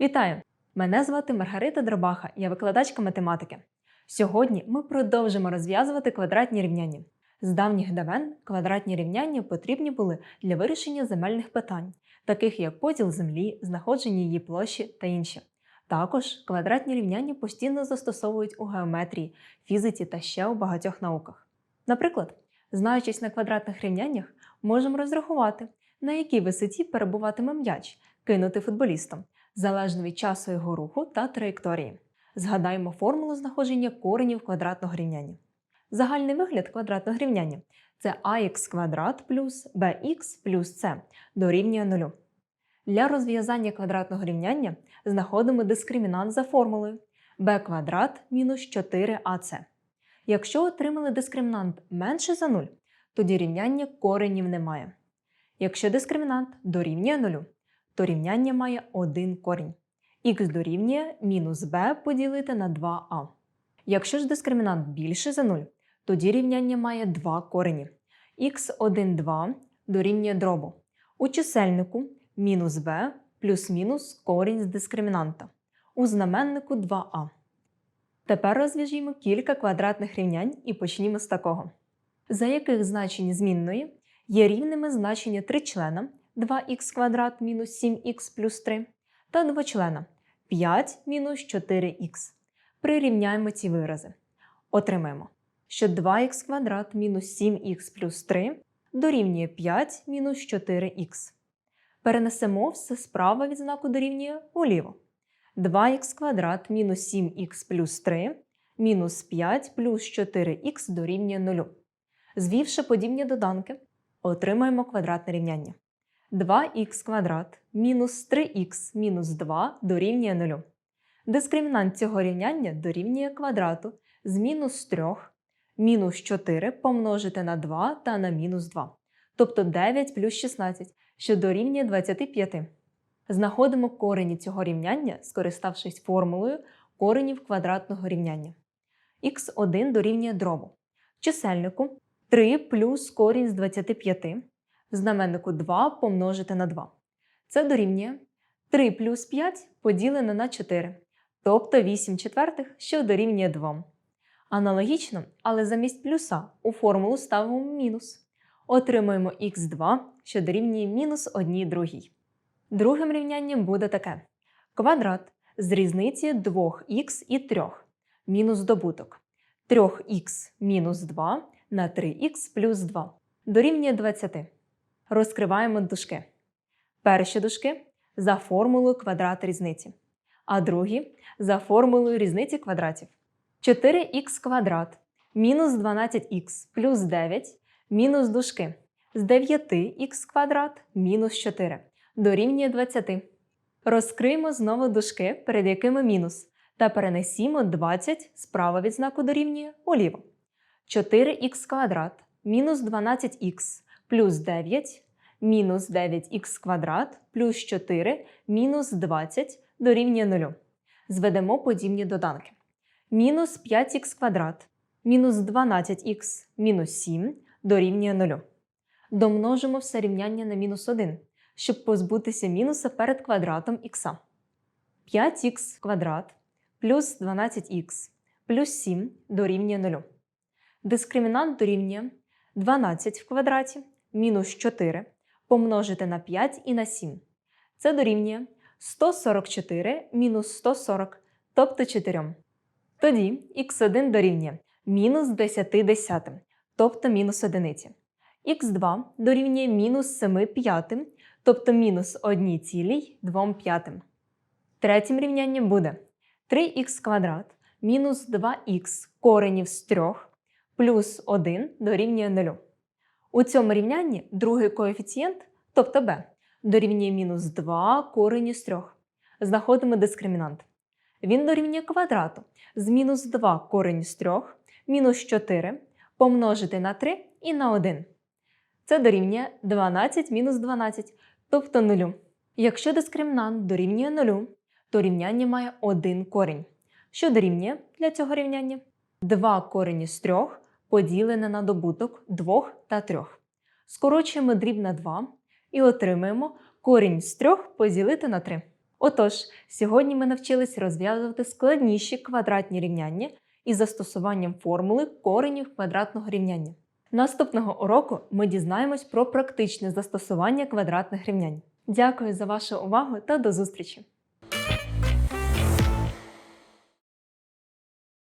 Вітаю! Мене звати Маргарита Дробаха, я викладачка математики. Сьогодні ми продовжимо розв'язувати квадратні рівняння. З давніх давен квадратні рівняння потрібні були для вирішення земельних питань, таких як поділ землі, знаходження її площі та інші. Також квадратні рівняння постійно застосовують у геометрії, фізиці та ще у багатьох науках. Наприклад, знаючись на квадратних рівняннях, можемо розрахувати, на якій висоті перебуватиме м'яч, кинути футболістом, залежно від часу його руху та траєкторії. Згадаємо формулу знаходження коренів квадратного рівняння. Загальний вигляд квадратного рівняння це ax квадрат плюс bx плюс c дорівнює 0. Для розв'язання квадратного рівняння знаходимо дискримінант за формулою b квадрат мінус 4ac. Якщо отримали дискримінант менше за 0, тоді рівняння коренів немає. Якщо дискримінант дорівнює 0, то рівняння має один корінь. х дорівнює мінус b поділити на 2a. Якщо ж дискримінант більше за 0, тоді рівняння має два корені. х1, 2 дорівнює дробу. У чисельнику мінус b плюс-мінус корінь з дискримінанта. У знаменнику 2а. Тепер розв'яжімо кілька квадратних рівнянь і почнімо з такого. За яких значень змінної є рівними значення тричлена 2х квадрат мінус 7х плюс 3 та двочлена 5 мінус 4х. Прирівняємо ці вирази. Отримаємо, що 2х квадрат мінус 7х плюс 3 дорівнює 5 мінус 4х. Перенесемо все справа від знаку дорівнює уліво. 2х квадрат мінус 7х плюс 3 мінус 5 плюс 4х дорівнює 0. Звівши подібні доданки, отримаємо квадратне рівняння. 2х квадрат мінус 3х мінус 2 дорівнює 0. Дискримінант цього рівняння дорівнює квадрату з мінус 3 мінус 4 помножити на 2 та на мінус 2, тобто 9 плюс 16, що дорівнює 25. Знаходимо корені цього рівняння, скориставшись формулою коренів квадратного рівняння. х1 дорівнює дробу. Чисельнику 3 плюс корінь з 25, знаменнику 2 помножити на 2. Це дорівнює 3 плюс 5 поділене на 4, тобто 8 четвертих, що дорівнює 2. Аналогічно, але замість плюса у формулу ставимо мінус. Отримуємо х2, що дорівнює мінус 1 другій. Другим рівнянням буде таке: квадрат з різниці 2х і 3, мінус добуток 3х мінус 2 на 3х плюс 2 дорівнює 20. Розкриваємо дужки. Перші дужки за формулою квадрат різниці, а другі за формулою різниці квадратів. 4х квадрат мінус 12х плюс 9 мінус дужки з 9х квадрат мінус 4 дорівнює 20. Розкриємо знову дужки, перед якими мінус, та перенесімо 20 справа від знаку дорівнює уліво. 4х квадрат мінус 12х плюс 9 мінус 9х квадрат плюс 4 мінус 20 дорівнює 0. Зведемо подібні доданки. Мінус 5х квадрат мінус 12х мінус 7 дорівнює 0. Домножимо все рівняння на мінус 1, щоб позбутися мінуса перед квадратом х. 5х квадрат плюс 12х плюс 7 дорівнює 0. Дискримінант дорівнює 12 в квадраті мінус 4 помножити на 5 і на 7. Це дорівнює 144 мінус 140, тобто 4. Тоді х1 дорівнює мінус 10 десятим, тобто мінус 1. х2 дорівнює мінус 7 п'ятим, тобто мінус 1 цілій 2 п'ятим. Третім рівнянням буде 3х квадрат мінус 2х коренів з 3 плюс 1 дорівнює 0. У цьому рівнянні другий коефіцієнт, тобто b, дорівнює мінус 2 корені з 3. Знаходимо дискримінант. Він дорівнює квадрату з мінус 2 корені з 3, мінус 4 помножити на 3 і на 1. Це дорівнює 12 мінус 12, тобто 0. Якщо дискримінант дорівнює 0, то рівняння має один корінь. Що дорівнює для цього рівняння? 2 корені з 3 поділене на добуток 2 та 3. Скорочуємо дріб на 2 і отримаємо корінь з 3 поділити на 3. Отож, сьогодні ми навчились розв'язувати складніші квадратні рівняння із застосуванням формули коренів квадратного рівняння. Наступного уроку ми дізнаємось про практичне застосування квадратних рівнянь. Дякую за вашу увагу та до зустрічі!